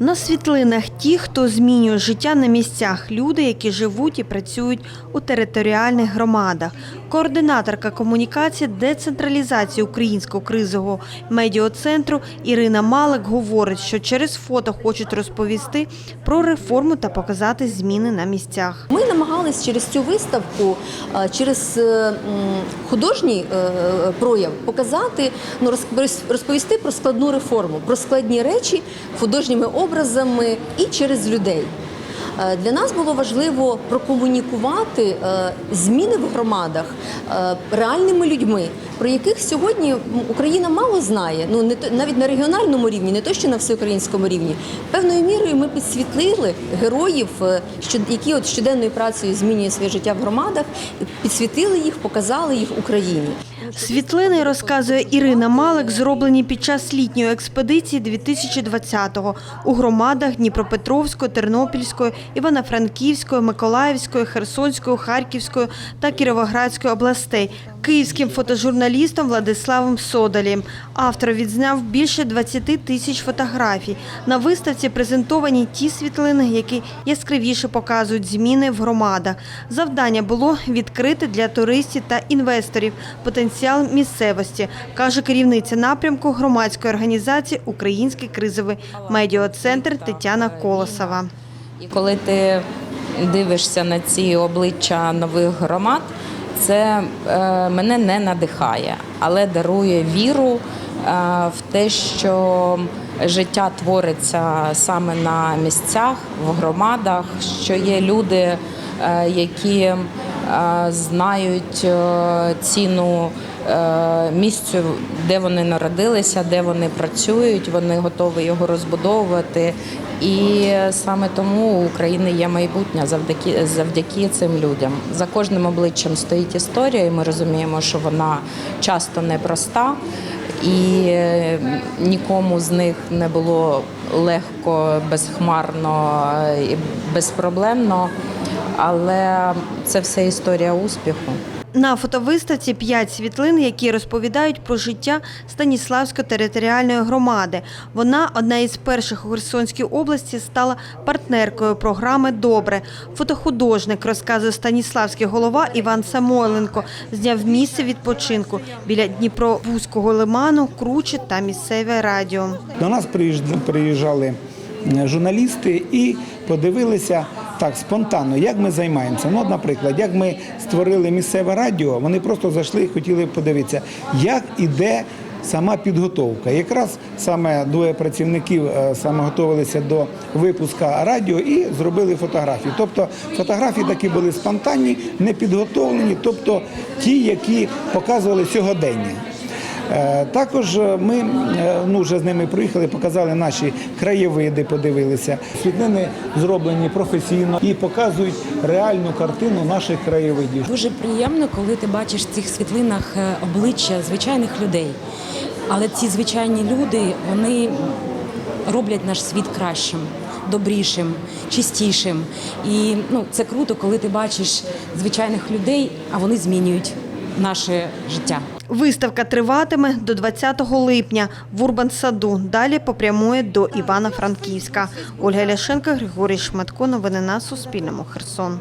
На світлинах ті, хто змінює життя на місцях, люди, які живуть і працюють у територіальних громадах. Координаторка комунікації децентралізації українського кризового медіоцентру Ірина Малик говорить, що через фото хочуть розповісти про реформу та показати зміни на місцях. Ми намагались через цю виставку, е, через е, художній е, прояв показати, ну розп- розповісти про складну реформу, про складні речі художніми образами і через людей. Е, Для нас було важливо прокомунікувати е, зміни в громадах е, реальними людьми, про яких сьогодні Україна мало знає. Ну не то- навіть на регіональному рівні, не то що на всеукраїнському рівні. Певною мірою ми підсвітлили героїв, які от щоденною працею змінюють своє життя в громадах, підсвітили їх, показали їх Україні. Світлини, розказує Ірина Малик, зроблені під час літньої експедиції 2020-го у громадах Дніпропетровської, Тернопільської, Івано-Франківської, Миколаївської, Херсонської, Харківської та Кіровоградської областей. Київським фотожурналістом Владиславом Содолєм. Автор відзняв більше 20 тисяч фотографій. На виставці презентовані ті світлини, які яскравіше показують зміни в громадах. Завдання було відкрити для туристів та інвесторів потенціал місцевості, каже керівниця напрямку громадської організації Український кризовий медіоцентр Тетяна Колосова. Коли ти дивишся на ці обличчя нових громад, це е, мене не надихає, але дарує віру е, в те, що життя твориться саме на місцях, в громадах, що є люди, е, які знають ціну місцю, де вони народилися, де вони працюють, вони готові його розбудовувати. І саме тому у України є майбутнє завдяки завдяки цим людям. За кожним обличчям стоїть історія, і ми розуміємо, що вона часто непроста, і е, нікому з них не було легко, безхмарно і безпроблемно. Але це все історія успіху. На фотовиставці п'ять світлин, які розповідають про життя Станіславської територіальної громади. Вона, одна із перших у Херсонській області, стала партнеркою програми Добре. Фотохудожник, розказує Станіславський голова Іван Самойленко, зняв місце відпочинку біля Дніпровузького лиману, круче та місцеве радіо. До нас приїжд- приїжджали е, журналісти і подивилися так спонтанно, як ми займаємося. Ну, наприклад, як ми створили місцеве радіо, вони просто зайшли і хотіли подивитися, як іде. Сама підготовка. Якраз саме двоє працівників е, саме готувалися до випуска радіо і зробили фотографії. Тобто фотографії такі були спонтанні, не підготовлені, тобто ті, які показували сьогодення. Е, Також е, ми е, ну, вже з ними приїхали, показали наші краєвиди, подивилися. Світлини зроблені професійно і показують реальну картину наших краєвидів. Дуже приємно, коли ти бачиш в цих світлинах обличчя звичайних людей. Але ці звичайні люди вони роблять наш світ кращим, добрішим, чистішим. І ну, це круто, коли ти бачиш звичайних людей, а вони змінюють наше життя. Виставка триватиме до 20 липня в Урбан-саду. Далі попрямує до Івана Франківська. Ольга Ляшенко, Григорій Шматко. Новини на Суспільному. Херсон.